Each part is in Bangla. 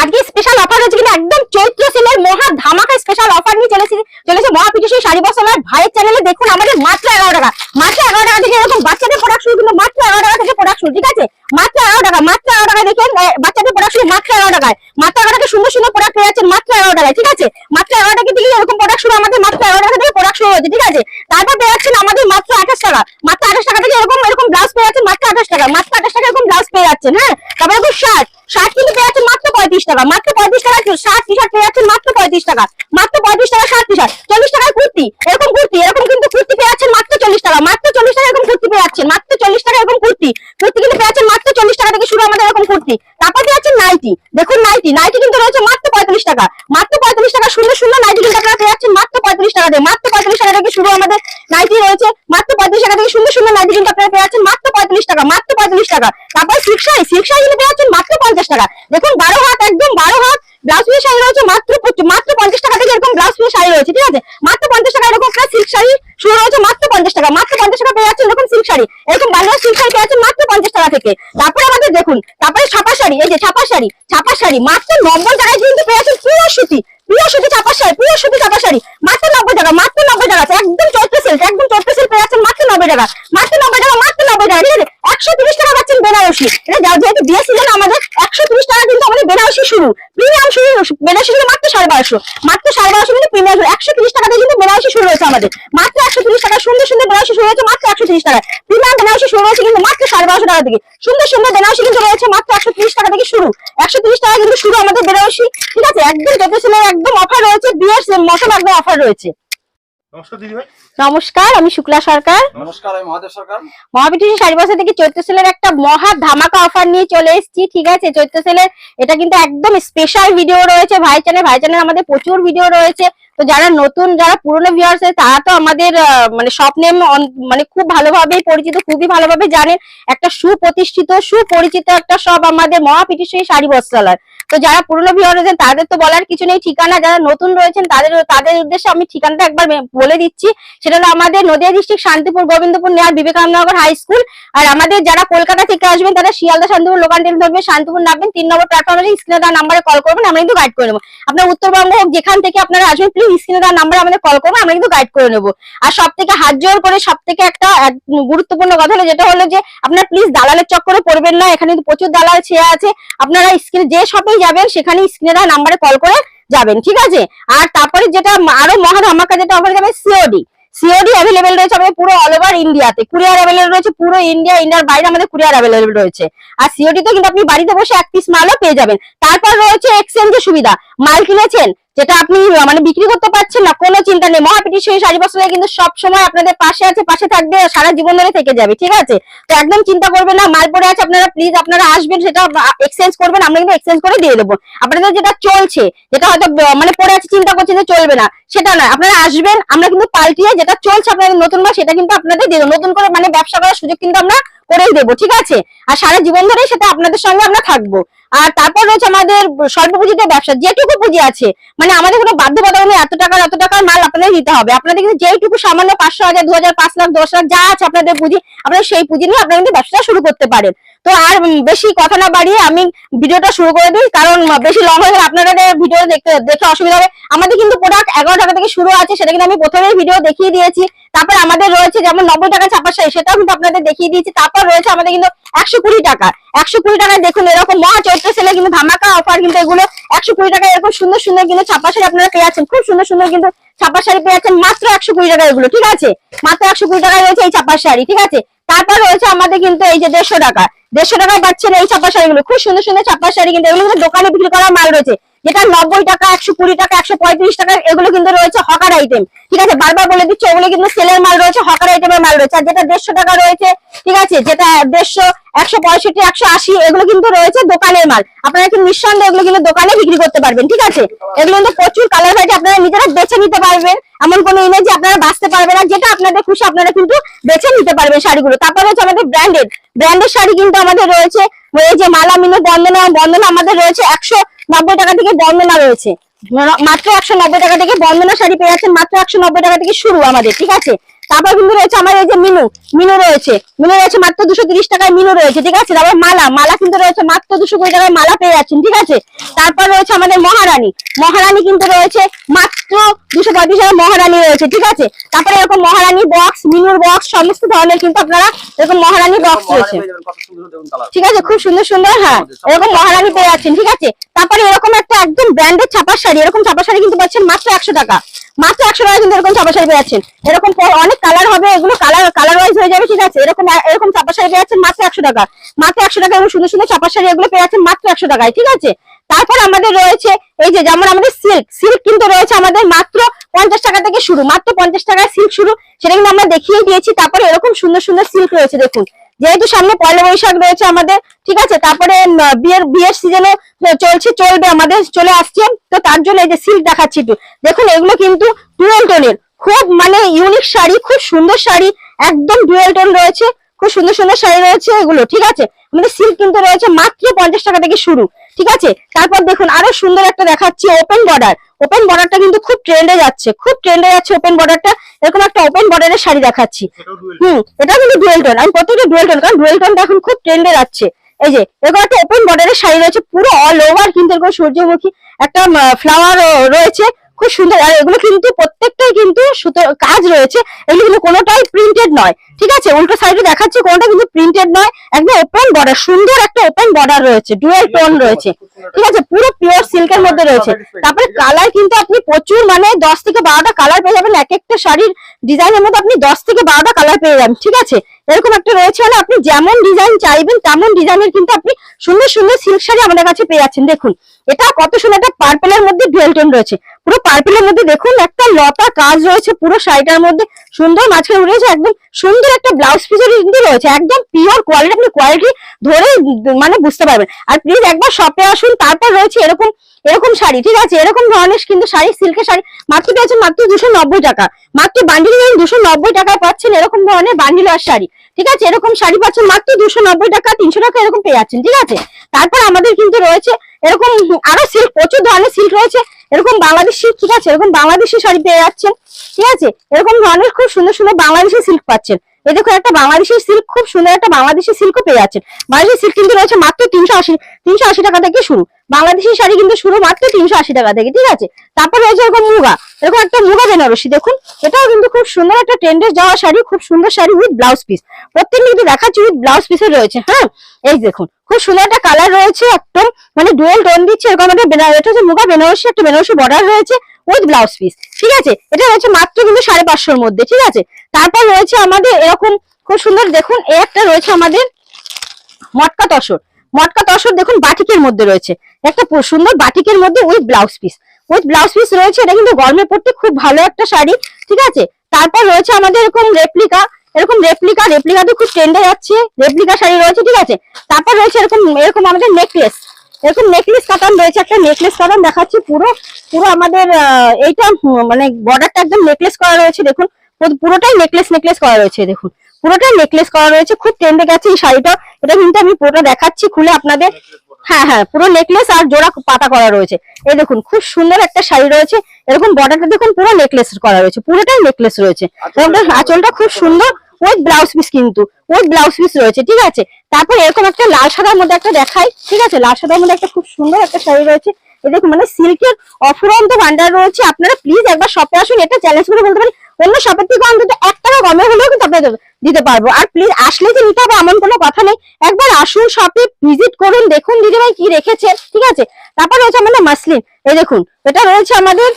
আজকে স্পেশাল অফার হচ্ছে কিন্তু একদম চৈত্র সেলের মহা ধামাকা স্পেশাল অফার নিয়ে চলেছে চলেছে মহাপিটিশী শাড়ি বসালার ভাইয়ের চ্যানেলে দেখুন আমাদের মাত্র এগারো টাকা মাত্র এগারো টাকা থেকে এরকম বাচ্চাদের প্রোডাক্ট শুরু কিন্তু মাত্র এগারো টাকা থেকে প্রোডাক্ট শুরু ঠিক আছে মাত্র এগারো টাকা মাত্র এগারো টাকা দেখেন বাচ্চাদের প্রোডাক্ট শুরু মাত্র এগারো টাকায় মাত্র এগারো টাকা সুন্দর সুন্দর প্রোডাক্ট পেয়ে যাচ্ছেন মাত্র এগারো টাকায় ঠিক আছে মাত্র এগারো টাকা থেকে এরকম প্রোডাক্ট শুরু আমাদের মাত্র এগারো টাকা থেকে প্রোডাক্ট শুরু হচ্ছে ঠিক আছে তারপর পেয়ে যাচ্ছেন আমাদের মাত্র আঠাশ টাকা মাত্র আঠাশ টাকা থেকে এরকম এরকম ব্লাউজ পেয়ে যাচ্ছেন মাত্র আঠাশ টাকা, মাত্র আঠাশ টাকা এরকম ব্লাউজ পেয়ে যাচ্ছেন হ্যাঁ? তারপর এরকম শার্ট শার্ট কিন্তু পেয়ে যাচ্ছেন মাত্র পঁয়ত্রিশ টাকা, মাত্র পঁয়ত্রিশ টাকা শার্ট টি শার্ট পেয়ে যাচ্ছেন মাত্র পঁয়ত্রিশ টাকা, মাত্র পঁয়ত্রিশ টাকা শার্ট টি শার্ট চল্লিশ টাকায় কুর্তি, এরকম কুর্তি, এরকম কিন্তু কুর্তি পেয়ে যাচ্ছেন মাত্র চল্লিশ টাকা, মাত্র চল্লিশ টাকা এরকম কুর্তি পেয়ে যাচ্ছেন, মাত্র চল্লিশ টাকা এরকম কুর্তি কুর্তি কিন্তু পেয়ে যাচ্ছেন মাত্র চল্লিশ টাকা থেকে শুরু আমাদের এরকম কুর্তি, তারপর পেয়ে যাচ্ছেন নাইটি দেখুন নাইটি নাইটি কিন্তু রয়েছে মাত্র পঁয়ত্রিশ টাকা, মাত্র পঁয়ত্রিশ টাকা সুন্দর সুন্দর নাইটি কিন্তু আপনারা পেয়ে যাচ্ছেন মাত্র পঁয়ত্রিশ টাকা দিয়ে মাত্র পঁয়ত্রিশ টাকা থেকে শুরু আমাদের নাইটি রয়েছে মাত্র পঁয়ত্রিশ টাকা থেকে সুন্দর সুন্দর নাইটি কিন্তু আপনারা পেয়ে যাচ্ছেন মাত্র পঁয়ত্রিশ টাকা মাত্র পঁয়ত্রিশ টাকা তারপর সিল্ক পঞ্চাশ টাকা। থেকে এরকম তারপরে আমাদের দেখুন, তারপরে ছাপা শাড়ি, এই যে ছাপা শাড়ি ছাপা শাড়ি, মাত্র নব্বই টাকায় কিন্তু পেয়ে যাচ্ছেন পিওর সুতি। পিওর সুতি ছাপা শাড়ি পিওর সুতি ছাপা শাড়ি, মাত্র নব্বই টাকা, মাত্র নব্বই টাকা, একদম চৈত্র সিল্ক একদম চৈত্র সিল্ক পেয়ে যাচ্ছেন মাত্র নব্বই টাকা। মাত্র নব্বই টাকা মাত্র নব্বই টাকা ঠিক আছে একশো তিরিশ টাকা বেনারসি। দিয়েছিলেন আমাদের একশো তিরিশ টাকা কিন্তু শুরু। প্রিমিয়াম শুরু বেনারসি মাত্র সাড়ে বারোশো। মাত্র সাড়ে বারোশো কিন্তু প্রিমিয়াম একশো কিন্তু শুরু আমাদের। মাত্র একশো তিরিশ টাকা, সুন্দর সুন্দর শুরু হয়েছে মাত্র একশো তিরিশ টাকা প্রিমিয়াম শুরু হয়েছে কিন্তু মাত্র সাড়ে বারোশো টাকা থেকে। সুন্দর বেনারসি কিন্তু রয়েছে মাত্র একশো তিরিশ টাকা থেকে শুরু। একশো তিরিশ টাকা কিন্তু শুরু আমাদের ঠিক আছে? একদম যত একদম অফার রয়েছে, বিয়ের মৌসুম একদম অফার রয়েছে। নমস্কার দিদি ভাই। নমস্কার আমি শুক্লা সরকার। নমস্কার আমি মহাদেব সরকার। মহাবিটিশি শাড়ি বাজার থেকে চৈত্র সেলের একটা মহা ধামাকা অফার নিয়ে চলে এসেছি ঠিক আছে? চৈত্র সেলের এটা কিন্তু একদম স্পেশাল ভিডিও রয়েছে ভাইচানের ভাইচানের ভাই চ্যানেল আমাদের প্রচুর ভিডিও রয়েছে। তো যারা নতুন, যারা পুরনো ভিউয়ার্স তারা তো আমাদের মানে শপ নেম মানে খুব ভালোভাবেই পরিচিত, খুবই ভালোভাবে জানেন। একটা সুপ্রতিষ্ঠিত, সুপরিচিত একটা সব আমাদের মহাপিটিশি শাড়ি বস্ত্রালয়। তো যারা পুরনো ভিউয়ার রয়েছেন তাদের তো বলার কিছু নেই, ঠিকানা। যারা নতুন রয়েছেন, তাদের তাদের উদ্দেশ্যে আমি ঠিকানাটা একবার বলে দিচ্ছি। সেটা হলো আমাদের নদিয়া ডিস্ট্রিক্ট শান্তিপুর, গোবিন্দপুর, নেয়ার বিবেকানন্দনগর হাই স্কুল আর আমাদের যারা কলকাতা থেকে আসবেন, তারা শিয়ালদা, শান্তিপুর লোকাল ট্রেন ধরবেন শান্তিপুর নামবেন, তিন নম্বর প্ল্যাটফর্মে স্ক্রিনে দেওয়া নাম্বারে কল করবেন, আমরা কিন্তু গাইড করে নেব। আপনার উত্তরবঙ্গ হোক, যেখান থেকে আপনারা আসবেন প্লিজ স্ক্রিনে নাম্বারে আমাদের কল করবেন আমরা কিন্তু গাইড করে নেব। আর সব থেকে হাত জোর করে সব থেকে একটা গুরুত্বপূর্ণ কথা হলো যেটা হলো যে, আপনার প্লিজ দালালের চক্করে পড়বেন না, এখানে কিন্তু প্রচুর দালাল ছেয়ে আছে। আপনারা স্ক্রিনে যে শপেই যাবেন সেখানে স্ক্রিনে নাম্বারে কল করে যাবেন, ঠিক আছে? আর তারপরে যেটা আরও মহা ধামাকা যেটা অফার যাবে সিওডি সিওডি অ্যাভেলেবেল রয়েছে আমাদের পুরো অল ওভার ইন্ডিয়াতে কুরিয়ার অ্যাভেলেবেল রয়েছে পুরো ইন্ডিয়া ইন্ডিয়ার বাইরে আমাদের কুরিয়ার অ্যাভেলেবেল রয়েছে। আর সিওডি তো কিন্তু আপনি বাড়িতে বসে এক পিস মালও পেয়ে যাবেন। তারপর রয়েছে এক্সচেঞ্জের সুবিধা। মাল কিনেছেন যেটা আপনি মানে বিক্রি করতে পারছেন না, কোনো চিন্তা নেই। মহাপিটি সেই শাড়ি বস্ত্রালয় কিন্তু সব সময় আপনাদের পাশে আছে, পাশে থাকবে, সারা জীবন ধরে থেকে যাবে, ঠিক আছে? তো একদম চিন্তা করবেন না, মাল পরে আছে, আপনারা প্লিজ আপনারা আসবেন, সেটা এক্সচেঞ্জ করবেন, আমরা কিন্তু এক্সচেঞ্জ করে দিয়ে দেবো। আপনাদের যেটা চলছে, যেটা হয়তো মানে পরে আছে, চিন্তা করছেন যে চলবে না, সেটা নয়। আপনারা আসবেন, আমরা কিন্তু পাল্টিয়ে যেটা চলছে আপনাদের নতুন মাস সেটা কিন্তু আপনাদের দিয়ে নতুন করে মানে ব্যবসা করার সুযোগ কিন্তু আমরা করেই দেবো, ঠিক আছে? আর সারা জীবন ধরেই সেটা আপনাদের সঙ্গে আমরা থাকব। আর তারপর রয়েছে আমাদের স্বল্প পুঁজিতে ব্যবসা, যেটুকু পুঁজি আছে। মানে আমাদের কোনো বাধ্যবাধকতা এত টাকার এত টাকার মাল আপনাদের দিতে হবে। আপনাদের কিন্তু যেইটুকু সামান্য পাঁচশো হাজার, দু হাজার, পাঁচ লাখ, দশ লাখ যা আছে আপনাদের পুঁজি, আপনারা সেই পুঁজি নিয়ে আপনারা কিন্তু ব্যবসাটা শুরু করতে পারেন। তো আর বেশি কথা না বাড়িয়ে আমি ভিডিওটা শুরু করে দিই, কারণ বেশি লং হয়ে গেলে আপনাদের ভিডিও দেখতে দেখে অসুবিধা হবে। আমাদের কিন্তু প্রোডাক্ট এগারো টাকা থেকে শুরু আছে, সেটা কিন্তু আমি প্রথমেই ভিডিও দেখিয়ে দিয়েছি। তারপর আমাদের রয়েছে যেমন নব্বই টাকা ছাপা শাড়ি সেটাও কিন্তু আপনাদের দেখিয়ে দিয়েছি। তারপর রয়েছে আমাদের কিন্তু একশো কুড়ি টাকা। একশো কুড়ি টাকায় দেখুন এরকম মহা চৈত্র সেলে কিন্তু ধামাকা অফার কিন্তু এগুলো। একশো কুড়ি টাকা এরকম সুন্দর সুন্দর কিন্তু ছাপা শাড়ি আপনারা পেয়ে যাচ্ছেন। খুব সুন্দর সুন্দর কিন্তু ছাপা শাড়ি পেয়ে আছেন মাত্র একশো কুড়ি টাকা এগুলো, ঠিক আছে? মাত্র একশো কুড়ি টাকায় রয়েছে এই ছাপা শাড়ি, ঠিক আছে? তারপর রয়েছে আমাদের কিন্তু এই যে দেড়শো টাকা। দেড়শো টাকায় পাচ্ছেন এই ছাপা শাড়িগুলো খুব সুন্দর সুন্দর ছাপা শাড়ি কিন্তু এগুলো দোকানে বিক্রি করা মাল রয়েছে। যেটা নব্বই টাকা, একশো কুড়ি টাকা, একশো পঁয়ত্রিশ টাকা, এগুলো কিন্তু রয়েছে হকার আইটেম ঠিক আছে, বারবার বলে দিচ্ছি, ওগুলো কিন্তু সেলের মাল রয়েছে, হকার আইটেমের মাল রয়েছে। আর যেটা দেড়শো টাকা রয়েছে, ঠিক আছে, যেটা দেড়শো, একশো পঁয়ষট্টি, একশো আশি, এগুলো কিন্তু রয়েছে দোকানের মাল। আপনারা কিন্তু নিঃসন্দেহে এগুলো কিন্তু দোকানে বিক্রি করতে পারবেন, ঠিক আছে? এগুলো কিন্তু প্রচুর কালার ভ্যারাইটি আপনারা নিজেরা বেছে নিতে পারবেন। এমন কোনো ইমেজ আপনারা বাঁচতে পারবেন না, যেটা আপনাদের খুশি, আপনারা কিন্তু বেছে নিতে পারবেন শাড়িগুলো। তারপর হচ্ছে আমাদের ব্র্যান্ডেড ব্র্যান্ডেড শাড়ি কিন্তু আমাদের রয়েছে, এই যে মালা মিনু বন্দনা বন্দনা আমাদের রয়েছে একশো নব্বই টাকা থেকে বন্দনা রয়েছে। মাত্র একশো নব্বই টাকা থেকে বন্দনা শাড়ি পেয়ে যাচ্ছে মাত্র একশো নব্বই টাকা থেকে শুরু আমাদের, ঠিক আছে? তারপর কিন্তু রয়েছে আমার এই যে মিনু মিনু রয়েছে। মিনু রয়েছে মাত্র দুশো তিরিশ টাকায় মিনু রয়েছে ঠিক আছে? তারপর মালা মালা কিন্তু রয়েছে মাত্র দুশো কুড়ি টাকায় মালা পেয়ে যাচ্ছেন ঠিক আছে? তারপর রয়েছে আমাদের মহারানী। মহারানী কিন্তু রয়েছে মাত্র দুশো পঁয়ত্রিশ টাকায় মহারানী রয়েছে ঠিক আছে? তারপরে এরকম মহারানী বক্স মিনুর বক্স সমস্ত ধরনের কিন্তু আপনারা এরকম মহারানী বক্স রয়েছে। ঠিক আছে? খুব সুন্দর সুন্দর হ্যাঁ এরকম মহারানী পেয়ে যাচ্ছেন ঠিক আছে? তারপরে এরকম একটা একদম ব্র্যান্ডেড ছাপার শাড়ি এরকম ছাপার শাড়ি কিন্তু পাচ্ছেন মাত্র একশো টাকা। মাত্র একশো টাকা কিন্তু এরকম ছাপা শাড়ি পেয়ে এরকম অনেক কালার হবে এগুলো কালার কালার ওয়াইজ হয়ে যাবে, ঠিক আছে? এরকম এরকম ছাপা শাড়ি পেয়ে মাত্র একশো টাকা। মাত্র একশো টাকা এবং সুন্দর সুন্দর ছাপা শাড়ি এগুলো পেয়ে মাত্র একশো টাকায়, ঠিক আছে? তারপর আমাদের রয়েছে, এই যে যেমন আমাদের সিল্ক সিল্ক কিন্তু রয়েছে আমাদের মাত্র পঞ্চাশ টাকা থেকে শুরু, মাত্র পঞ্চাশ টাকায় সিল্ক শুরু। সেটা কিন্তু আমরা দেখিয়ে দিয়েছি, তারপরে এরকম সুন্দর সুন্দর সিল্ক রয়েছে, দেখুন। যেহেতু সামনে পয়লা বৈশাখ রয়েছে আমাদের, ঠিক আছে? তারপরে বিয়ের বিয়ের সিজনে চলছে, চলবে আমাদের, চলে আসছে তো তার জন্য এই যে সিল্ক দেখাচ্ছি একটু। দেখুন, এগুলো কিন্তু ডুয়েল টোনের খুব মানে ইউনিক শাড়ি, খুব সুন্দর শাড়ি, একদম ডুয়েল টোন রয়েছে। খুব সুন্দর সুন্দর শাড়ি রয়েছে এগুলো, ঠিক আছে? আমাদের সিল্ক কিন্তু রয়েছে মাত্র পঞ্চাশ টাকা থেকে শুরু। ঠিক আছে? তারপর দেখুন আরও সুন্দর একটা দেখাচ্ছি ওপেন বর্ডার ওপেন বর্ডারটা কিন্তু খুব ট্রেন্ডে যাচ্ছে খুব ট্রেন্ডে যাচ্ছে ওপেন বর্ডারটা এরকম একটা ওপেন বর্ডারের শাড়ি দেখাচ্ছি। হুম এটা কিন্তু ডুয়েল টোন আমি প্রত্যেকটা ডুয়েল টোন কারণ ডুয়েল টোনটা এখন খুব ট্রেন্ডে যাচ্ছে। এই যে এরকম একটা ওপেন বর্ডারের শাড়ি রয়েছে পুরো অল ওভার কিন্তু এরকম সূর্যমুখী একটা ফ্লাওয়ার রয়েছে। খুব সুন্দর। আর এগুলো কিন্তু প্রত্যেকটাই কিন্তু সুতো, কাজ রয়েছে। এগুলো কিন্তু কোনোটাই প্রিন্টেড নয়। ঠিক আছে? উল্টো সাইডে দেখাচ্ছে, কোনোটা কিন্তু প্রিন্টেড নয়। একদম ওপেন বর্ডার সুন্দর একটা ওপেন বর্ডার রয়েছে। ডুয়েল টোন রয়েছে। ঠিক আছে? পুরো পিওর সিল্কের মধ্যে রয়েছে। তারপরে কালার কিন্তু আপনি প্রচুর মানে দশ থেকে বারোটা কালার পেয়ে যাবেন। এক একটা শাড়ির ডিজাইনের মধ্যে আপনি দশ থেকে বারোটা কালার পেয়ে যাবেন। ঠিক আছে? এরকম একটা রয়েছে মানে আপনি যেমন ডিজাইন চাইবেন, তেমন ডিজাইনের কিন্তু আপনি সুন্দর সুন্দর সিল্ক শাড়ি আমাদের কাছে পেয়ে যাচ্ছেন। দেখুন এটা কত সুন্দর, একটা পার্পেলের মধ্যে ডুয়েল টোন রয়েছে। পুরো পার্পেলের মধ্যে দেখুন, একটা লতা কাজ রয়েছে পুরো শাড়িটার মধ্যে। সুন্দর মাঝখানে উঠেছে একদম সুন্দর একটা ব্লাউজ পিসের কিন্তু রয়েছে, একদম পিওর কোয়ালিটি আপনি কোয়ালিটি ধরে মানে বুঝতে পারবেন। আর প্লিজ একবার শপে আসুন, তারপর রয়েছে এরকম এরকম শাড়ি, ঠিক আছে? এরকম ধরনের কিন্তু শাড়ি সিল্কের শাড়ি, মাত্র পেয়েছেন মাত্র দুশো নব্বই টাকা। মাত্র বান্ডিল দুশো নব্বই টাকায় পাচ্ছেন এরকম ধরনের বান্ডিল আর শাড়ি, ঠিক আছে? এরকম শাড়ি পাচ্ছেন মাত্র দুশো নব্বই টাকা, তিনশো টাকা এরকম পেয়ে যাচ্ছেন, ঠিক আছে? তারপর আমাদের কিন্তু রয়েছে এরকম আরও সিল্ক প্রচুর ধরনের সিল্ক রয়েছে। এরকম বাংলাদেশি ঠিক আছে? এরকম বাংলাদেশি শাড়ি পেয়ে যাচ্ছেন, ঠিক আছে? এরকম ধরনের খুব সুন্দর সুন্দর বাংলাদেশি সিল্ক পাচ্ছেন। এই দেখুন, একটা বাংলাদেশি সিল্ক খুব সুন্দর একটা বাংলাদেশি সিল্কও পেয়ে যাচ্ছেন। বাংলাদেশি সিল্ক কিন্তু রয়েছে মাত্র তিনশো আশি তিনশো আশি টাকা থেকে শুরু। বাংলাদেশি শাড়ি কিন্তু শুরু মাত্র তিনশো আশি টাকা থেকে, ঠিক আছে? তারপর রয়েছে এরকম মুগা। এরকম একটা মুগা বেনারসি, দেখুন। এটাও কিন্তু খুব সুন্দর একটা ট্রেন্ডে যাওয়া শাড়ি, খুব সুন্দর শাড়ি উইথ ব্লাউজ পিস প্রত্যেকটা কিন্তু দেখাচ্ছি উইথ ব্লাউজ পিসের রয়েছে হ্যাঁ? এই দেখুন, খুব সুন্দর একটা কালার রয়েছে একদম মানে ডুয়েল টোন দিচ্ছে, এরকম একটা এটা হচ্ছে মুগা বেনারসি, একটা বেনারসি বর্ডার রয়েছে। উইথ ব্লাউজ পিস ঠিক আছে? এটা রয়েছে মাত্র কিন্তু সাড়ে পাঁচশোর মধ্যে, ঠিক আছে? তারপর রয়েছে আমাদের এরকম, খুব সুন্দর দেখুন, এই একটা রয়েছে আমাদের মটকা তসর। মটকা তসর দেখুন বাটিকের মধ্যে রয়েছে। একটা সুন্দর বাটিকের মধ্যে with blouse piece with blouse piece রয়েছে, এটা কিন্তু গরমে পড়তে খুব ভালো একটা শাড়ি, ঠিক আছে? তারপর রয়েছে আমাদের এরকম রেপ্লিকা এরকম রেপ্লিকা রেপ্লিকা তো খুব ট্রেন্ডে যাচ্ছে রেপ্লিকা শাড়ি রয়েছে, ঠিক আছে? তারপর রয়েছে এরকম এরকম আমাদের নেকলেস এরকম নেকলেস কাটান রয়েছে একটা নেকলেস কাটান দেখাচ্ছি পুরো পুরো আমাদের এইটা মানে বর্ডারটা একদম নেকলেস করা রয়েছে দেখুন। পুরোটাই নেকলেস নেকলেস করা রয়েছে দেখুন। পুরোটাই নেকলেস করা রয়েছে খুব ট্রেন্ডে গেছে এই শাড়িটা। এটা কিন্তু আমি পুরোটা দেখাচ্ছি খুলে আপনাদের। হ্যাঁ হ্যাঁ পুরো নেকলেস আর জোড়া পাতা করা রয়েছে। এই দেখুন খুব সুন্দর একটা শাড়ি রয়েছে। এরকম বর্ডারটা দেখুন পুরো নেকলেস করা রয়েছে পুরোটাই নেকলেস রয়েছে। এবং আঁচলটা খুব সুন্দর। উইথ ব্লাউজ পিস কিন্তু। উইথ ব্লাউজ পিস রয়েছে, ঠিক আছে? তারপর এরকম একটা লাল সাদার মধ্যে একটা দেখাই, ঠিক আছে? লাল সাদার মধ্যে একটা খুব সুন্দর একটা শাড়ি রয়েছে। দেখুন মানে সিল্কের অফুরন্ত ভান্ডার রয়েছে। আপনারা প্লিজ একবার শপে আসুন, এটা চ্যালেঞ্জ করে বলতে পারেন অন্য শপের থেকে অন্তত এক টাকা কমে হলেও কিন্তু আপনাদের দিতে পারব। আর প্লিজ আসলে যে নিতে হবে এমন কোনো কথা নেই। একবার আসুন শপে ভিজিট করুন, দেখুন দিদিভাই কি রেখেছে, ঠিক আছে? তারপর রয়েছে আমাদের মাসলিন। এই দেখুন, এটা রয়েছে আমাদের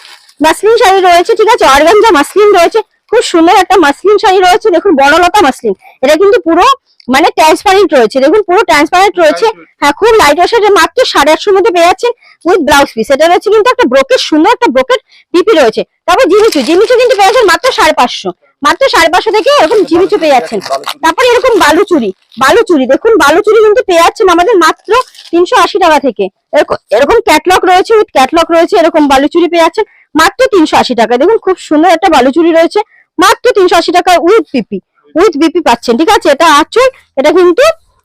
মাসলিন শাড়ি রয়েছে, ঠিক আছে? অর্গানজা মাসলিন রয়েছে। খুব সুন্দর একটা মাসলিন শাড়ি রয়েছে, দেখুন বড়লতা মাসলিন এটা কিন্তু পুরো মানে ট্রান্সপারেন্ট রয়েছে, দেখুন পুরো ট্রান্সপারেন্ট রয়েছে। হ্যাঁ খুব লাইট ওয়েটের মাত্র সাড়ে আটশোর মধ্যে পেয়ে যাচ্ছেন উইথ ব্লাউজ পিস এটা রয়েছে কিন্তু একটা ব্রোকের সুন্দর একটা ব্রোকের পিপি রয়েছে। তারপর জিমিচু জিমিচু কিন্তু পেয়ে যাচ্ছেন মাত্র সাড়ে পাঁচশো। মাত্র সাড়ে পাঁচশো থেকে এরকম জিমিচু পেয়ে যাচ্ছেন। তারপরে এরকম বালুচুরি বালুচুরি দেখুন বালুচুরি কিন্তু পেয়ে যাচ্ছেন আমাদের মাত্র তিনশো আশি টাকা থেকে। এরকম- এরকম ক্যাটলগ রয়েছে উইথ ক্যাটলগ রয়েছে, এরকম বালুচুরি পেয়ে যাচ্ছেন মাত্র তিনশো আশি টাকা দেখুন খুব সুন্দর একটা বালুচুরি রয়েছে। মাত্র তিনশো আশি টাকা উইথ পিপি উইথ বিপি পাচ্ছেন, ঠিক আছে? এটা আঁচল, এটা কিন্তু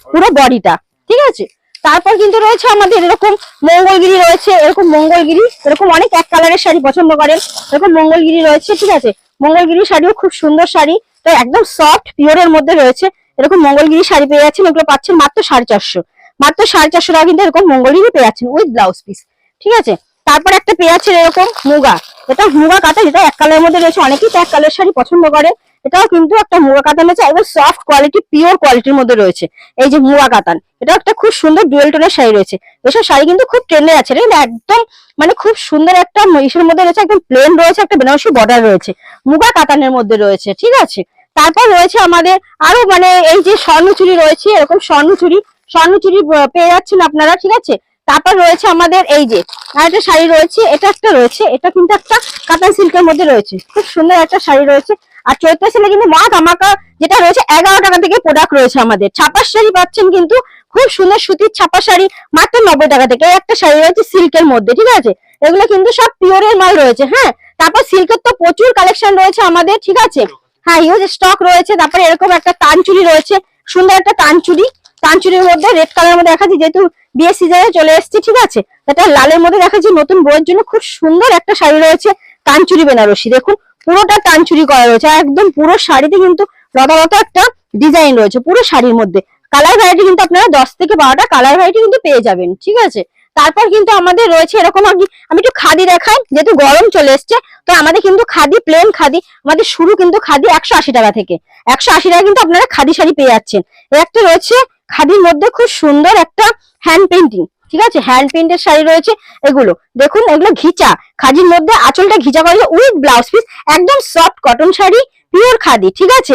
পুরো বডিটা, ঠিক আছে? তারপর কিন্তু রয়েছে আমাদের এরকম মঙ্গলগিরি রয়েছে, এরকম মঙ্গলগিরি, এরকম অনেক এক কালারের শাড়ি পছন্দ করেন, এরকম মঙ্গলগিরি রয়েছে, ঠিক আছে? মঙ্গলগিরি শাড়িও খুব সুন্দর শাড়ি, তো একদম সফট পিওরের মধ্যে রয়েছে, এরকম মঙ্গলগিরি শাড়ি পেয়ে যাচ্ছেন, এগুলো পাচ্ছেন মাত্র সাড়ে চারশো। মাত্র সাড়ে চারশো টাকা কিন্তু এরকম মঙ্গলগিরি পেয়ে যাচ্ছেন উইথ ব্লাউজ পিস ঠিক আছে? তারপর একটা পেয়ে যাচ্ছেন এরকম মুগা এটা মুগা কাতা যেটা এক কালারের মধ্যে রয়েছে, অনেকেই তো এক কালার শাড়ি পছন্দ করে। এটাও কিন্তু একটা মুগা কাতান রয়েছে একদম সফট কোয়ালিটি পিওর কোয়ালিটির মধ্যে রয়েছে। এই যে মুগা কাতান এটা একটা খুব সুন্দর ডুয়েল টোনের শাড়ি রয়েছে। এসব শাড়ি কিন্তু খুব ট্রেন্ডে আছে একদম মানে খুব সুন্দর একটা ইসের মধ্যে রয়েছে, একদম প্লেন রয়েছে, একটা বেনারসি বর্ডার রয়েছে। মুগা কাতানের মধ্যে রয়েছে, ঠিক আছে? তারপর রয়েছে আমাদের আরও মানে এই যে স্বর্ণচুরি রয়েছে, এরকম স্বর্ণচুরি স্বর্ণচুরি পেয়ে যাচ্ছেন আপনারা, ঠিক আছে? তারপর রয়েছে আমাদের এই যে আর একটা শাড়ি রয়েছে, এটা একটা রয়েছে, এটা কিন্তু একটা কাতান সিল্কের মধ্যে রয়েছে। খুব সুন্দর একটা শাড়ি রয়েছে। আর চৈত্র সেলে কিন্তু মা ধামাকা যেটা রয়েছে, এগারো টাকা থেকে প্রোডাক্ট রয়েছে আমাদের। ছাপার শাড়ি পাচ্ছেন কিন্তু খুব সুন্দর সুতির ছাপা শাড়ি, মাত্র নব্বই টাকা থেকে। একটা শাড়ি রয়েছে সিল্কের মধ্যে, ঠিক আছে? এগুলো কিন্তু সব পিওরের মাল রয়েছে হ্যাঁ? তারপর সিল্কের তো প্রচুর কালেকশন রয়েছে আমাদের, ঠিক আছে? হ্যাঁ ইউজ স্টক রয়েছে। তারপরে এরকম একটা তানচুরি রয়েছে। সুন্দর একটা তানচুরি। তানচুরির মধ্যে রেড কালার মধ্যে দেখাচ্ছি, যেহেতু বিয়ে সিজনে চলে এসেছে, ঠিক আছে? এটা লালের মধ্যে দেখাচ্ছি নতুন বইয়ের জন্য খুব সুন্দর একটা শাড়ি রয়েছে তানচুরি বেনারসি। দেখুন, পুরোটা তানচুরি করা রয়েছে একদম পুরো শাড়িতে কিন্তু লতালত একটা ডিজাইন রয়েছে পুরো শাড়ির মধ্যে। কালার ভ্যারাইটি কিন্তু আপনারা দশ থেকে বারোটা কালার ভ্যারাইটি কিন্তু পেয়ে যাবেন, ঠিক আছে? তারপর কিন্তু আমাদের রয়েছে এরকম আর কি, আমি একটু খাদি দেখাই, যেহেতু গরম চলে এসছে, তো আমাদের কিন্তু খাদি প্লেন খাদি, আমাদের শুরু কিন্তু খাদি একশো আশি টাকা থেকে। একশো আশি টাকা কিন্তু আপনারা খাদি শাড়ি পেয়ে যাচ্ছেন। একটা রয়েছে খাদির মধ্যে খুব সুন্দর একটা হ্যান্ড পেন্টিং ঠিক আছে? হ্যান্ড পেন্টের শাড়ি রয়েছে এগুলো। দেখুন, এগুলো ঘিচা। খাদির মধ্যে আঁচলটা ঘিচা করা উইথ ব্লাউজ পিস একদম soft cotton sari pure khadi, ঠিক আছে?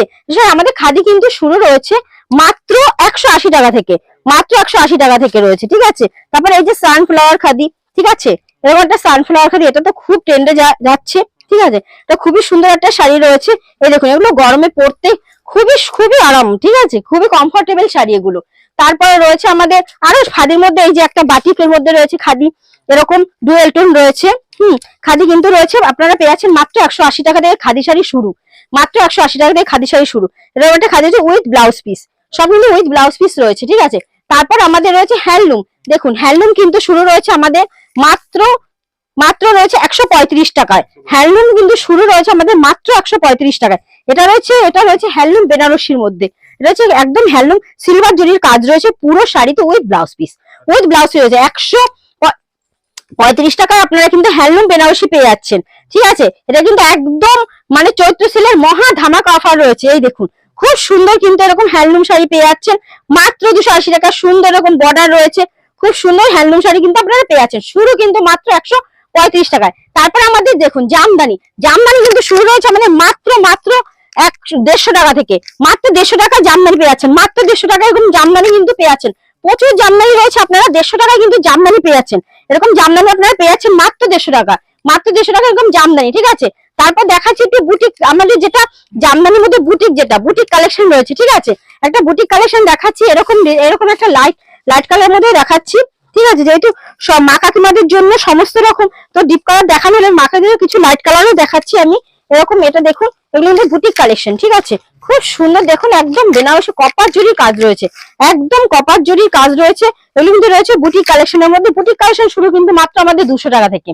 আমাদের খাদি কিন্তু শুরু রয়েছে মাত্র একশো আশি টাকা থেকে, মাত্র একশো আশি টাকা থেকে রয়েছে, ঠিক আছে? তারপরে এই যে সানফ্লাওয়ার খাদি, ঠিক আছে? এরকম একটা সানফ্লাওয়ার খাদি, এটা তো খুব ট্রেন্ডে যাচ্ছে, ঠিক আছে? এটা খুবই সুন্দর একটা শাড়ি রয়েছে। এই দেখুন, এগুলো গরমে পরতে খুবই খুবই আরাম, ঠিক আছে? খুবই কমফোর্টেবল শাড়ি এগুলো। তারপরে রয়েছে আমাদের আরও খাদির মধ্যে, এই যে একটা বাটিকের মধ্যে রয়েছে খাদি, এরকম ডুয়েল টোন রয়েছে, হুম? খাদি কিন্তু রয়েছে, আপনারা পেয়ে যাচ্ছেন মাত্র একশো আশি টাকা থেকে খাদি শাড়ি শুরু। মাত্র একশো আশি টাকা থেকে খাদি শাড়ি শুরু। এরকম একটা খাদি হচ্ছে উইথ ব্লাউজ পিস সব কিন্তু উইথ ব্লাউজ পিস রয়েছে, ঠিক আছে? তারপর আমাদের রয়েছে হ্যান্ডলুম দেখুন হ্যান্ডলুম কিন্তু শুরু রয়েছে আমাদের মাত্র রয়েছে একশো পঁয়ত্রিশ টাকায়। হ্যান্ডলুম কিন্তু শুরু রয়েছে আমাদের মাত্র একশো পঁয়ত্রিশ টাকায়। এটা রয়েছে এটা রয়েছে হ্যান্ডলুম বেনারসির মধ্যে। এটা হচ্ছে একদম হ্যান্ডলুম সিলভার জরির কাজ রয়েছে পুরো শাড়িতে with blouse piece with blouse রয়েছে একশো পঁয়ত্রিশ টাকায় আপনারা কিন্তু হ্যান্ডলুম বেনারসি পেয়ে যাচ্ছেন। ঠিক আছে? এটা কিন্তু একদম মানে চৈত্র সেলের মহা ধামাকা অফার রয়েছে। এই দেখুন, খুব সুন্দর কিন্তু এরকম হ্যান্ডলুম শাড়ি পেয়ে যাচ্ছেন। মাত্র দুশো আশি টাকা, সুন্দর এরকম বর্ডার রয়েছে। খুব সুন্দর হ্যান্ডলুম শাড়ি কিন্তু আপনারা পেয়ে যাচ্ছেন। শুরু কিন্তু মাত্র একশো পঁয়ত্রিশ টাকায়। তারপরে আমাদের দেখুন, জামদানি। জামদানি কিন্তু শুরু রয়েছে আমাদের মাত্র মাত্র এক দেড়শো টাকা থেকে। মাত্র দেড়শো টাকা জামদানি পেয়ে যাচ্ছেন। মাত্র দেড়শো টাকা এরকম জামদানি কিন্তু পেয়ে যাচ্ছেন। প্রচুর জামদানি রয়েছে আপনারা দেড়শো টাকায় কিন্তু জামদানি পেয়ে যাচ্ছেন। এরকম জামদানি আপনারা পেয়ে যাচ্ছেন মাত্র দেড়শো টাকা। মাত্র দেড়শো টাকা এরকম জামদানি, ঠিক আছে? তারপর দেখাচ্ছি একটু বুটিক, আমাদের যেটা জামদানির মধ্যে বুটিক যেটা, বুটিক কালেকশন রয়েছে, ঠিক আছে? একটা বুটিক কালেকশন দেখাচ্ছি, এরকম এরকম একটা লাইট লাইট কালারের মধ্যে দেখাচ্ছি। ঠিক আছে, যেহেতু সব মা কাকিমাদের জন্য সমস্ত রকম তো ডিপ কালার দেখানো হলে, মা কাকিমাদের কিছু লাইট কালারও দেখাচ্ছি আমি। এরকম এটা দেখুন, এগুলো কিন্তু বুটিক কালেকশন ঠিক আছে? খুব সুন্দর, দেখুন একদম বেনারসি কপার জরির কাজ রয়েছে। একদম কপার জরির কাজ রয়েছে, এগুলো কিন্তু রয়েছে বুটিক কালেকশনের মধ্যে। বুটিক কালেকশন শুরু কিন্তু মাত্র আমাদের দুশো টাকা থেকে।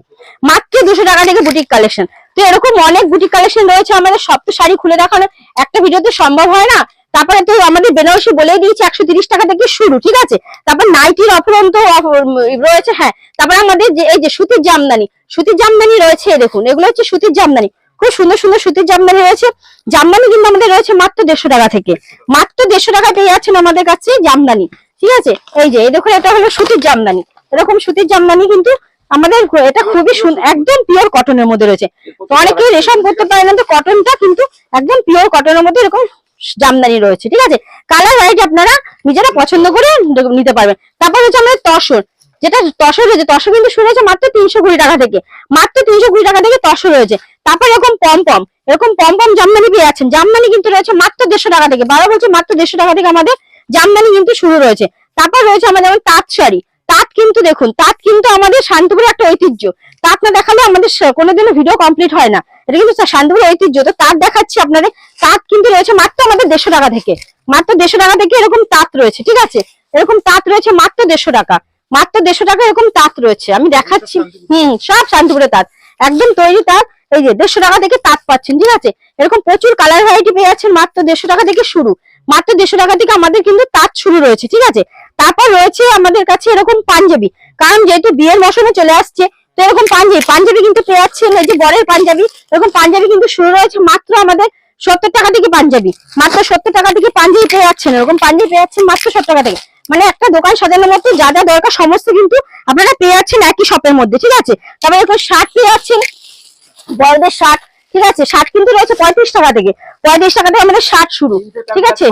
মাত্র দুশো টাকা থেকে বুটিক কালেকশন তো এরকম অনেক বুটিক কালেকশন রয়েছে আমাদের, সব তো শাড়ি খুলে দেখানো। একটা ভিডিওতে সম্ভব হয় না? তারপরে তো আমাদের বেনারসি বলেই দিয়েছে একশো টাকা থেকে শুরু, ঠিক আছে? তারপর নাইটির অপরন্ত রয়েছে হ্যাঁ। তারপর আমাদের যে, এই যে সুতির জামদানি সুতির জামদানি রয়েছে দেখুন, এগুলো হচ্ছে সুতির জামদানি। খুব সুন্দর সুন্দর সুতির জামদানি রয়েছে। জামদানি কিন্তু আমাদের রয়েছে মাত্র দেড়শো টাকা থেকে। মাত্র দেড়শো টাকা পেয়ে যাচ্ছেন আমাদের কাছে জামদানি, ঠিক আছে? এই যে দেখুন, এটা হলো সুতির জামদানি। এরকম সুতির জামদানি কিন্তু আমাদের এটা খুবই একদম পিওর কটনের মধ্যে রয়েছে। তো অনেকেই রেশম করতে পারে না তো কটনটা কিন্তু একদম পিওর কটনের মধ্যে এরকম জামদানি রয়েছে, ঠিক আছে? কালার ভ্যারাইটি আপনারা নিজেরা পছন্দ করে নিতে পারবেন। তারপর হচ্ছে আমাদের তসর। যেটা তসর রয়েছে, তসর কিন্তু শুরু হয়েছে মাত্র তিনশো কুড়ি টাকা থেকে। মাত্র তিনশো কুড়ি টাকা থেকে তসর রয়েছে। তারপর এরকম পম পম। এরকম পম পম জামদানি পেয়ে যাচ্ছেন। জামদানি কিন্তু রয়েছে মাত্র দেড়শো টাকা থেকে। বারো বলছে মাত্র দেড়শো টাকা থেকে আমাদের জামদানি কিন্তু শুরু রয়েছে। তারপর রয়েছে আমাদের যেমন তাঁত শাড়ি। তাঁত কিন্তু দেখুন, তাঁত কিন্তু আমাদের শান্তিপুরের একটা ঐতিহ্য। তাঁত না দেখালে আমাদের কোনোদিনও ভিডিও কমপ্লিট হয় না। এটা কিন্তু শান্তিপুরের ঐতিহ্য। তো তাঁত দেখাচ্ছি আপনাদের। তাঁত কিন্তু রয়েছে মাত্র আমাদের দেড়শো টাকা থেকে। মাত্র দেড়শো টাকা থেকে এরকম তাঁত রয়েছে ঠিক আছে? এরকম তাঁত রয়েছে মাত্র দেড়শো টাকা। মাত্র দেড়শো টাকা এরকম তাঁত রয়েছে। আমি দেখাচ্ছি। হুম সব শান্তিপুরে তাঁত। একদম তৈরি তাঁত। এই যে দেড়শো টাকা থেকে তাঁত পাচ্ছেন ঠিক আছে? এরকম প্রচুর কালার ভ্যারাইটি পেয়ে যাচ্ছেন মাত্র দেড়শো টাকা থেকে শুরু। মাত্র দেড়শো টাকা থেকে আমাদের কিন্তু তাঁত শুরু রয়েছে ঠিক আছে? তারপর রয়েছে আমাদের কাছে এরকম পাঞ্জাবি। কারণ যেহেতু বিয়ের মৌসুমে চলে আসছে তো এরকম পাঞ্জাবি পাঞ্জাবি কিন্তু পেয়ে যাচ্ছেন এই যে বরের পাঞ্জাবি এরকম পাঞ্জাবি কিন্তু শুরু রয়েছে মাত্র আমাদের সত্তর টাকা থেকে পাঞ্জাবি মাত্র সত্তর টাকা থেকে পাঞ্জাবি পেয়ে যাচ্ছেন এরকম পাঞ্জাবি পেয়ে যাচ্ছেন মাত্র সত্তর টাকা থেকে। মানে একটা দোকান সাজানোর মতো যা যা দরকার সমস্ত কিন্তু আপনারা পেয়ে যাচ্ছেন একই শপের মধ্যে ঠিক আছে? তারপরে এরকম শার্ট পেয়ে যাচ্ছেন বড়দের শার্ট ঠিক আছে? শার্ট কিন্তু রয়েছে পঁয়ত্রিশ টাকা থেকে পঁয়ত্রিশ টাকা থেকে আমাদের শার্ট শুরু ঠিক আছে।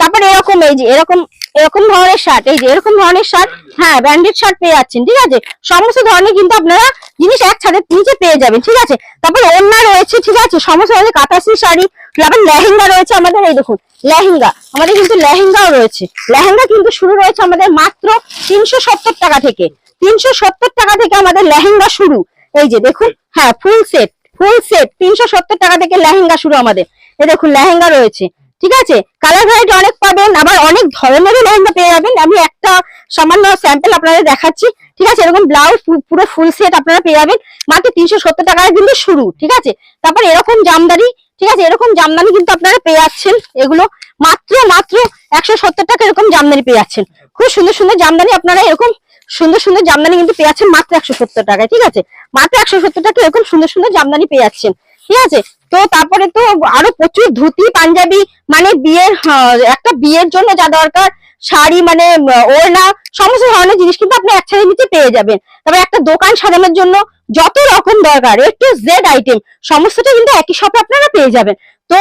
তারপরে এরকম এই যে এরকম এরকম ধরনের শার্ট এই যে এরকম ধরনের শার্ট হ্যাঁ ব্র্যান্ডেড শার্ট পেয়ে যাচ্ছেন, ঠিক আছে? সমস্ত ধরনের কিন্তু আপনারা জিনিস এক ছাদের নিচে পেয়ে যাবেন, ঠিক আছে? তারপর ওড়না রয়েছে, ঠিক আছে? সমস্ত ধরনের কাতাসি শাড়ি, তারপর লেহেঙ্গা রয়েছে আমাদের, এই দেখুন, লেহেঙ্গা, আমাদের কিন্তু লেহেঙ্গাও রয়েছে। লেহেঙ্গা কিন্তু শুরু রয়েছে আমাদের মাত্র তিনশো সত্তর টাকা থেকে। তিনশো সত্তর টাকা থেকে আমাদের লেহেঙ্গা শুরু। এই যে দেখুন হ্যাঁ ফুল সেট ফুল সেট তিনশো সত্তর টাকা থেকে লেহেঙ্গা শুরু আমাদের। এই দেখুন, লেহেঙ্গা রয়েছে। ঠিক আছে? কালার ভ্যারাইটি অনেক পাবেন, আবার অনেক ধরনেরও লেহেঙ্গা পেয়ে যাবেন। আমি একটা সামান্য স্যাম্পেল আপনাদের দেখাচ্ছি। ঠিক আছে? এরকম ব্লাউজ পুরো ফুল সেট আপনারা পেয়ে যাবেন। মাত্র তিনশো সত্তর টাকায় কিন্তু শুরু, ঠিক আছে? তারপর এরকম জামদানি, ঠিক আছে? এরকম জামদানি কিন্তু আপনারা পেয়ে যাচ্ছেন। এগুলো মাত্র মাত্র একশো সত্তর টাকা এরকম জামদানি পেয়ে যাচ্ছেন। খুব সুন্দর সুন্দর জামদানি আপনারা এরকম সুন্দর সুন্দর জামদানি কিন্তু পেয়ে যাচ্ছেন মাত্র একশো সত্তর টাকায়, ঠিক আছে? মাত্র একশো সত্তর টাকা এরকম সুন্দর সুন্দর জামদানি পেয়ে যাচ্ছেন। ঠিক আছে? তো তারপরে তো আরও প্রচুর ধুতি, পাঞ্জাবি মানে বিয়ের একটা বিয়ের জন্য যা দরকার, শাড়ি মানে ওড়না, সমস্ত ধরনের জিনিস কিন্তু আপনি এক ছাদের নিচে পেয়ে যাবেন। তবে একটা দোকান সাজানোর জন্য যত রকম দরকার এ টু জেড আইটেম সমস্তটা কিন্তু একই শপে আপনারা পেয়ে যাবেন। তো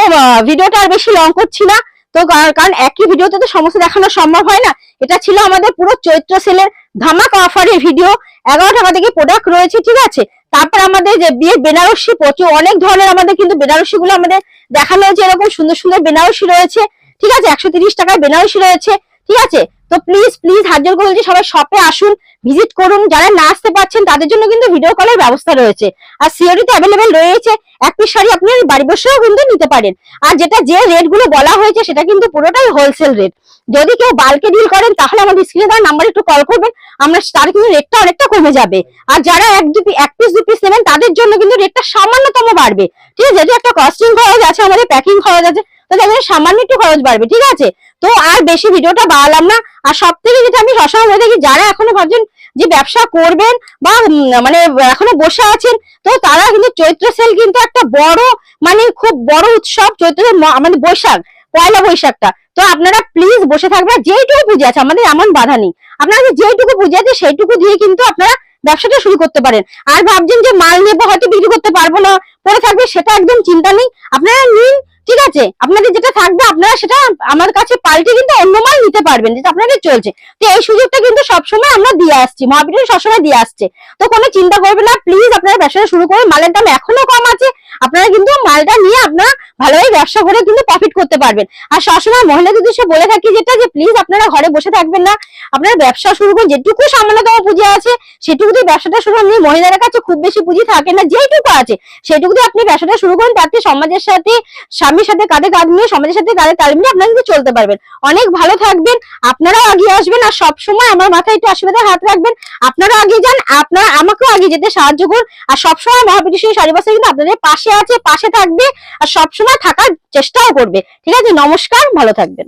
ভিডিওটা আর বেশি লং করছি না। তো কারণ একই ভিডিওতে তো সমস্ত দেখানো সম্ভব হয় না। এটা ছিল আমাদের পুরো চৈত্র সেলের ধামাকা অফারের ভিডিও এগারো টাকা থেকে প্রোডাক্ট রয়েছে, ঠিক আছে? তারপর আমাদের যে বিয়ের বেনারসি প্রচুর, অনেক ধরনের আমাদের কিন্তু বেনারসি গুলো আমাদের দেখানো হয়েছে। এরকম সুন্দর সুন্দর বেনারসি রয়েছে। ঠিক আছে? একশো টাকায় বেনারসি রয়েছে। ঠিক আছে? তো প্লিজ প্লিজ হাত জোর বলছি, সবাই শপে আসুন ভিজিট করুন। যারা না আসতে পারছেন, তাদের জন্য কিন্তু ভিডিও কলের ব্যবস্থা রয়েছে। আর সিওরিতে অ্যাভেলেবেল রয়েছে এক পিস শাড়ি, আপনি বাড়ি বসেও কিন্তু নিতে পারেন। আর যেটা যে রেটগুলো বলা হয়েছে, সেটা কিন্তু পুরোটাই হোলসেল রেট যদি কেউ বালকে ডিল করেন, তাহলে আমাদের স্ক্রিনে দেওয়ার নাম্বার একটু কল করবেন, আমরা তার কিন্তু রেটটা অনেকটা কমে যাবে। আর যারা এক দু এক পিস দু পিস নেবেন, তাদের জন্য কিন্তু রেটটা সামান্যতম বাড়বে। ঠিক আছে, যেহেতু একটা কস্টিং খরচ আছে, আমাদের প্যাকিং খরচ আছে তো তাদের সামান্য একটু খরচ বাড়বে, ঠিক আছে? তো আর বেশি ভিডিওটা বাড়ালাম না। আর সব থেকে যেটা আমি সবসময় বলে থাকি, যারা এখনও ভাবছেন যে ব্যবসা করবেন বা মানে এখনও বসে আছেন, তো তারা কিন্তু চৈত্র সেল কিন্তু একটা বড় মানে খুব বড় উৎসব, চৈত্র সেল ম- আমাদের বৈশাখ, পয়লা বৈশাখটা। তো আপনারা প্লিজ বসে থাকবেন, যেইটুকু পুজো আছে, আমাদের এমন বাধা নেই। আপনারা যেইটুকু পুজো আছে, সেইটুকু দিয়ে কিন্তু আপনারা ব্যবসাটা শুরু করতে পারেন। আর ভাবছেন যে মাল নেব, হয়তো বিক্রি করতে পারব না পরে থাকবে, সেটা একদম চিন্তা নেই। আপনারা নিন ঠিক আছে? আপনাদের যেটা থাকবে, আপনারা সেটা আমার কাছে পাল্টে কিন্তু অন্য মাল নিতে পারবেন, যেটা আপনাদের চলছে। তো এই সুযোগটা কিন্তু সবসময় আমরা দিয়ে আসছি মহাবীর সবসময় দিয়ে আসছে। তো কোনো চিন্তা করবেন না প্লিজ আপনারা ব্যবসাটা শুরু করুন, মালের দাম এখনও কম আছে। আপনারা কিন্তু মালটা নিয়ে আপনারা ভালোভাবে ব্যবসা করে কিন্তু প্রফিট করতে পারবেন। আর সবসময় মহিলাদের উদ্দেশ্যে বলে থাকি যেটা, যে প্লিজ আপনারা ঘরে বসে থাকবেন না। আপনারা ব্যবসা শুরু করুন, যেটুকু সামান্যতম পুঁজি আছে সেটুকু দিয়ে ব্যবসাটা শুরু করুন। মহিলাদের কাছে খুব বেশি পুঁজি থাকে না যেটুকু আছে সেটুকু দিয়ে আপনি ব্যবসাটা শুরু করুন, তাতে সমাজের সাথে স্বামীর সাথে কাঁধে কাঁধ নিয়ে সমাজের সাথে কাঁধে তাল মিলিয়ে আপনারা কিন্তু চলতে পারবেন। অনেক ভালো থাকবেন, আপনারাও আগিয়ে আসবেন আর সবসময় আমার মাথায় একটু আশীর্বাদের হাত রাখবেন। আপনারাও আগিয়ে যান, আপনারা আমাকেও আগিয়ে যেতে সাহায্য করুন। আর সবসময় মহাপীঠেশ্বরী শাড়ি বাসা কিন্তু আপনাদের পাশে আছে, পাশে থাকবে। আর সবসময় থাকার চেষ্টাও করবে। ঠিক আছে, নমস্কার, ভালো থাকবেন।